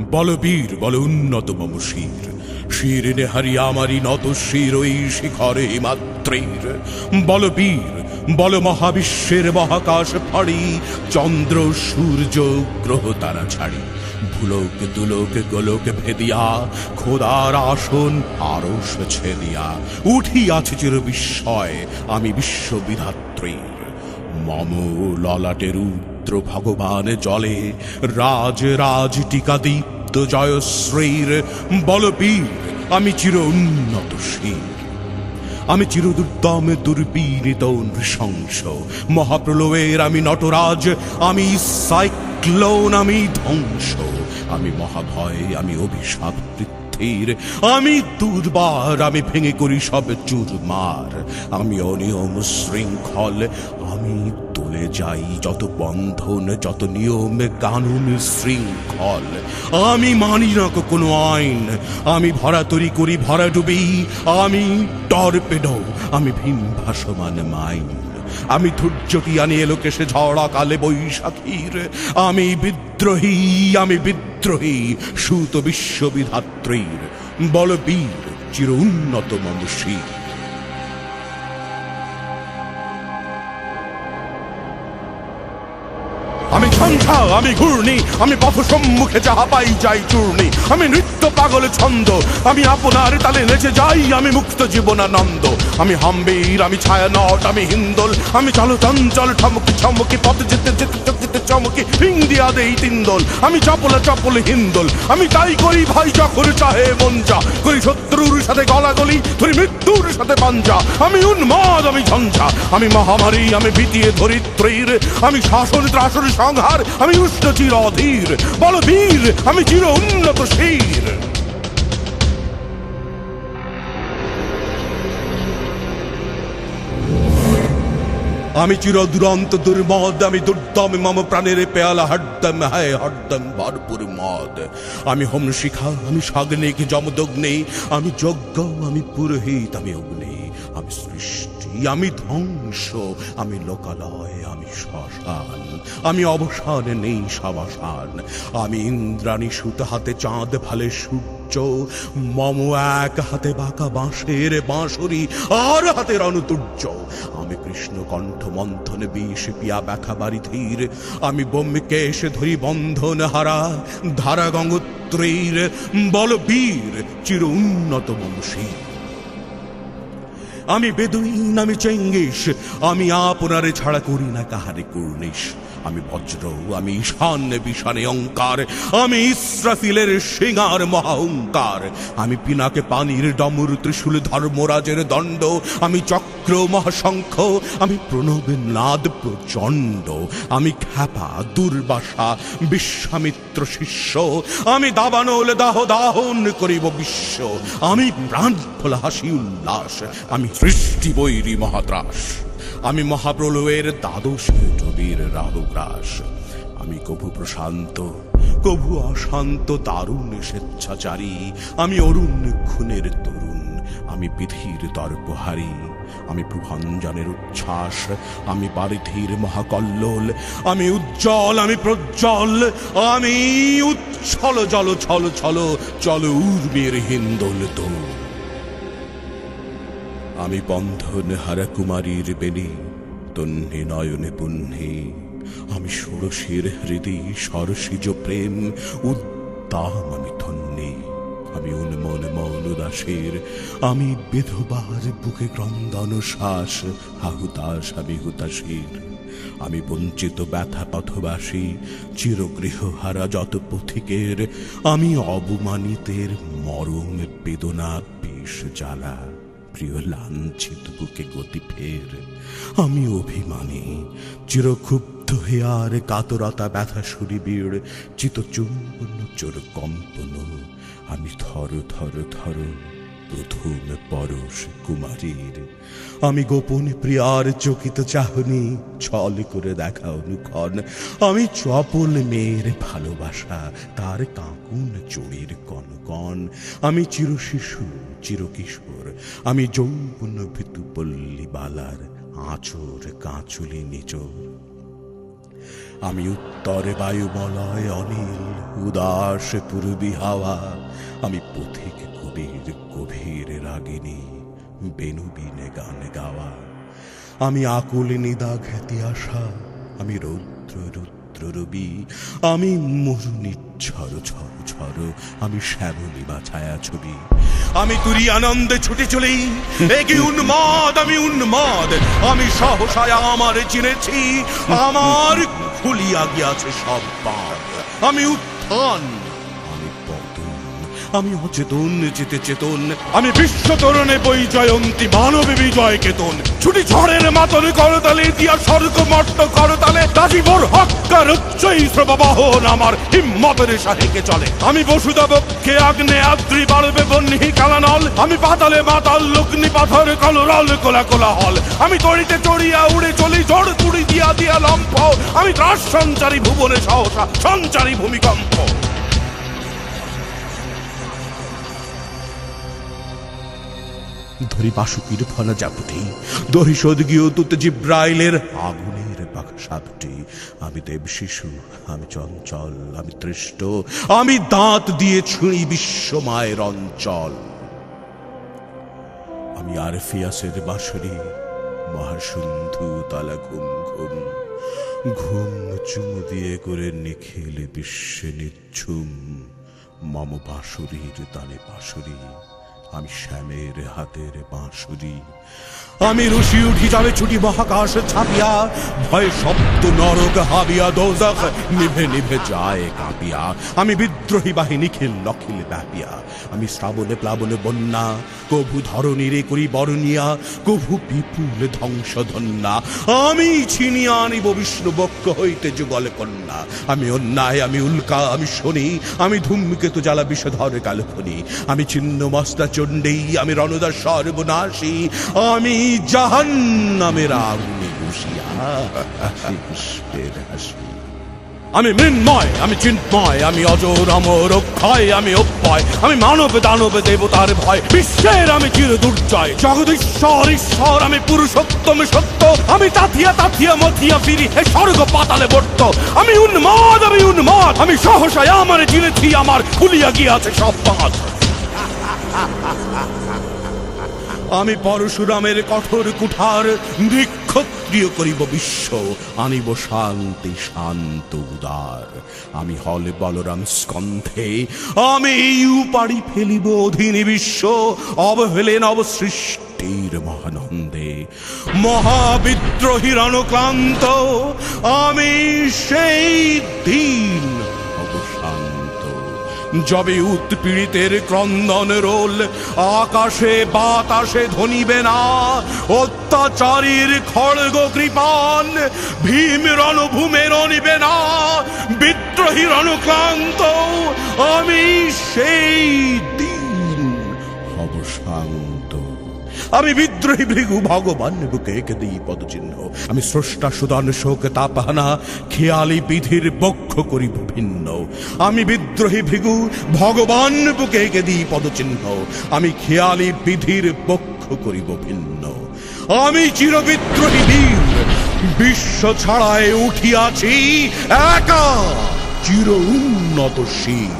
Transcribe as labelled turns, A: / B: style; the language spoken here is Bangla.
A: বলবীর বল উন্নত মম শির। শির নেহারি আমারি নত শির, ওই শিখরে মাত্রের বলবীর বল মহাবিশ্বের মহাকাশ ফাড়ি। চন্দ্র, সূর্য, গ্রহ তারা ছাড়ি। ভুলোক, দুলোক, গোলোক ভেদিয়া, খোদার আসন আরস ছেদিয়া। উঠিয়াছে চির বিস্ময় আমি বিশ্ববিধাত্রীর। মম ললাটে রুদ্র ভগবান জলে রাজ রাজ টিকা দীপ্ত জয়শ্রীর বলবীর, আমি চির উন্নত শির। আমি চিরদুর্দম দুর্বীরিত নৃশংস, মহাপ্রলয়ের আমি নটরাজ, আমি সাইক্লোন, আমি ধ্বংস, আমি মহাভয়, আমি অভিশাপ পৃথিবীর আমি দুর্বার আমি ভেঙে করি সব চুরমার। আমি অনিয়ম শৃঙ্খল, আমি তুলে যাই যত বন্ধন, যত নিয়ম কানুন শৃঙ্খল। আমি মানি না কোনো আইন। আমি ভরা তরি করি, ভরা ডুবি আমি টর্পেডো, আমি ভীম ভাসমান মাইন। আমি ধৈর্যটি আনি এলোকেশে ঝড়া কালে বৈশাখীর। আমি বিদ্রোহী আমি বিদ্রোহী, সুত বিশ্ববিধাত্রীর। বলবীর, চির উন্নত মমশীর। আমি ঝঞ্ঝা আমি ঘূর্ণি, আমি পথ সম্মুখে যাহা পাই যাই চূর্ণি। আমি নৃত্য, পাগল, ছন্দ, আমি আপনার তালে নেচে যাই, আমি মুক্ত জীবনানন্দ। আমি হাম্বীর, আমি ছায়া নট আমি হিন্দোল, আমি চলো চঞ্চল ঠমকি ছমকি পথ যেতে যেতে চমকি রিং দিয়া দেই তিন্দল আমি চপলে চপলে হিন্দল আমি তাই করি ভাই যখন চাহে মঞ্চা করি শত্রুর সাথে গলা গলি ধরি মৃত্যুর সাথে পাঞ্জা। আমি উন্মাদ, আমি ঝঞ্ঝা। আমি মহামারী, আমি বিতিয়ে ধরিত্রীর। আমি শাসন ত্রাসন সংহার, আমি উষ্ণ চির অধীর। বল বীর আমি চির উন্নত শীর। আমি চির দুরন্ত, দুর্মদ, আমি দুর্দম, মম প্রাণের পেয়ালা, হরদম, হায় হরদম, ভরপুর মদ। আমি হোম শিখা আমি সাগ্নিক, যমদগ্নি, আমি যজ্ঞ, আমি পুরোহিত, আমি অগ্নি, আমি সৃষ্টি। আমি ধ্বংস, আমি লোকালয়, আমি শ্মশান, আমি অবসান নেই সবাসান। আমি ইন্দ্রাণী সুত হাতে চাঁদ ভালে সূর্য, মম এক হাতে বাঁকা বাঁশের বাঁশরি, আর হাতে রণতুর্য। আমি কৃষ্ণ কণ্ঠ মন্থনে বিষ পিয়া ব্যথা বাড়ি ধীর, আমি বোমকে এসে ধরি বন্ধন হারা, ধারা গঙ্গোত্রীর বল বীর চির উন্নত বংশীর আমি বেদুইন আমি চেঙ্গিস। আমি আপনারে ছাড়া করি না কাহারে কুর্নিশ। আমি বজ্র, আমি ঈশান বিষানে অঙ্কার আমি ইসরাফিলের সিঙার মহাহংকার। আমি পিনাকে পানির ডমর, ত্রিশূল ধর্মরাজের দণ্ড, আমি চক্র মহাশঙ্খ, আমি প্রণবের নাদ প্রচণ্ড, আমি খ্যাপা দুর্বাসা বিশ্বামিত্র শিষ্য, আমি দাবানল দাহ দাহন করিব বিশ্ব, আমি প্রাণ ফোলা হাসি উল্লাস, আমি সৃষ্টি বৈরী মহাত্রাস। আমি মহাপ্রলয়ের দ্বাদশ রবির রাহুগ্রাস। আমি কভু প্রশান্ত, কভু অশান্ত দারুণ স্বেচ্ছাচারী। আমি অরুণ খুনের তরুণ, আমি বিধির তর্পহারী। আমি প্রভঞ্জনের উচ্ছ্বাস, আমি বারিধির মহাকল্লোল। আমি উজ্জ্বল, আমি প্রজ্জ্বল, আমি উচ্ছল, জল ছল ছল, চল উর্মের হিন্দোল দোল। আমি বন্ধন হারা কুমারীর বেনি তন্নে নয়নে পুণ্যে। আমি ষোড়শীর হৃদয় সরসিজ প্রেম, উদ্দাম আমি ধন্যে। আমি উন্মন মৌন দাসের, আমি বিধবার বুকে ক্রন্দন শ্বাস হাহুতাস আমি হুতাসের আমি বঞ্চিত ব্যথা পথবাসী, চিরগৃহ হারা যত পথিকের, আমি অবমানিতের মরম বেদনা বেশ জ্বালা। প্রিয় লাঞ্ছিত বুকে গতি ফের। আমি অভিমানী, চিরক্ষুব্ধ হে আর কাতরতা ব্যথা সুরিবিড় চিত চুম্বন চোর কম্পন। আমি থর থর থর প্রথম পরশ কুমারীর। আমি গোপন প্রিয়ার চকিত চাহনি ছল করে দেখা অনুক্ষণ আমি চপল মেয়ের ভালোবাসা, তার কাকুন চোরের কনকন। আমি চির শিশু চিরকিশোর আমি যৌবন ভিতু পল্লী বালার আঁচর কাঁচুলি নিচর। আমি উত্তরে বায়ুমলয়, অনিল, উদাস, পূর্বী হাওয়া। আমি পথিক কবির গভীর রাগিনী বেনুবিনে গান গাওয়া। আমি আকুল নিদা খ্যাতি আসা, আমি রৌদ্র, রুদ্র রবি আমি মরুনি ঝড় ঝড় ঝড় আমি শ্যামলি বা ছায়া ছবি আমি তুরি আনন্দে ছুটে চলেই একে উন্মাদ, আমি উন্মাদ, আমি সহসায় আমার চিনেছি, আমার খুলিয়া গিয়াছে সব বাদ আমি উত্থান আমি অচেতন, যেতে চেতন। আমি বিশ্ব তরণে বই জয়ন্তী, মানবে বিজয় কেতন। ছুটি ঝড়ের মাতনে করতালে, দিয়া স্বর্গ মট্ট করতালে দাজিবর হক্কার উচ্চই শ্রববাহন আমার, হিম্মতের সাহেকে চলে। আমি বসুদা বক্ষে আগ্নে আদ্রি বাড়বে বন্যি কালানল আমি পাতালে মাতাল লগ্নি পাথর কলরল কোলা কোলা হল। আমি তড়িতে চড়িয়া উড়ে চলি জড় তুড়ি দিয়া দিয়া লম্ফ। আমি ত্রাস সঞ্চারী ভুবনে সহসা, সঞ্চারী ভূমিকম্প। ধরি বাসুকির ফনা জাপুটি দহি সদগীয় তুত জিব্রাইলের আগুনের বাক্সাপটি। আমি দেব শিশু, আমি চঞ্চল, আমি তৃষ্ট, আমি দাঁত দিয়ে ছুঁড়ি বিশ্ব মায়ের অঞ্চল। আমি আর ফিয়াসের বাঁশরি, মহাসুন্ধু তালা ঘুম ঘুম। ঘুম চুমু দিয়ে করে নিখিল বিশ্বে নিচ্ছুম। মম বাঁশুরির তালে বাঁশুরি। আমি শ্যামের হাতের বাঁশুরি। আমি রুশি উঠি যাবে ছুটি মহাকাশ ছাপিয়া, ভয় শব্দ নরক হাবিয়া, দোজখ নিভে নিভে যায় কাঁপিয়া। আমি বিদ্রোহী বাহিনী খিল লখিল ব্যাপিয়া। আমি শ্রাবণে প্লাবনে বন্যা, কভু ধরণীরে করি বরণিয়া, কভু বিপুল ধ্বংস ধন্যা আমি ছিনিয়া আনিব বিষ্ণু বক্ষ হইতে যুগল কন্যা। আমি অন্যায়, আমি উল্কা, আমি শনি, আমি ধূমকেতু জ্বালা বিষধর কালখনি আমি ছিন্ন মস্তা চণ্ডী আমি রণদা সর্বনাশী, আমি জাহান নামের আগুনে বসিয়া আমি মৃন্ময়, আমি চিন্ময়, আমি অজর অমর অক্ষয়, আমি অব্যয়, আমি মানব দানব দেবতার ভয়, বিশ্বের আমি চির দুর্জয়। জগদীশ্বর, ঈশ্বর, আমি পুরুষোত্তম সত্য, আমি তাথিয়া তাথিয়া মথিয়া ফিরি, হে স্বর্গ পাতালে বর্ত। আমি উন্মাদ আমি উন্মাদ, আমি সহসায় আমার চিনেছি আমার খুলিয়া গিয়াছে সব বাঁধ আমি পরশুরামের কঠোর কুঠার নৃক্ষত্রিয় করিব বিশ্ব। আনিব শান্তি, শান্ত, উদার। আমি হলে বলরাম স্কন্ধে। আমি উপাড়ি ফেলিব অধীনে বিশ্ব। অবহেলে নব সৃষ্টির মহানন্দে। মহাবিদ্রোহীর অনুক্লান্ত আমি সেই দিন যবে উৎপীড়িতের ক্রন্দন রোল, আকাশে বাতাসে ধনিবে না, অত্যাচারীর খড়গ কৃপান, ভীম রণভূমে রণিবে না, বিদ্রোহী রণক্রান্ত আমি সেই দিন আমি বিদ্রোহী ভৃগু ভগবান বুকে এঁকে দিই পদচিহ্ন। আমি স্রষ্টা সুদান শোক তাপাহানা, খেয়ালি বিধির বক্ষ করিব ভিন্ন। আমি বিদ্রোহী ভৃগু ভগবান বুকে এঁকে দিই পদচিহ্ন। আমি খেয়ালি বিধির বক্ষ করিব ভিন্ন। আমি চিরবিদ্রোহী বীর, বিশ্ব ছাড়ায় উঠিয়াছি একা, চির উন্নত শীর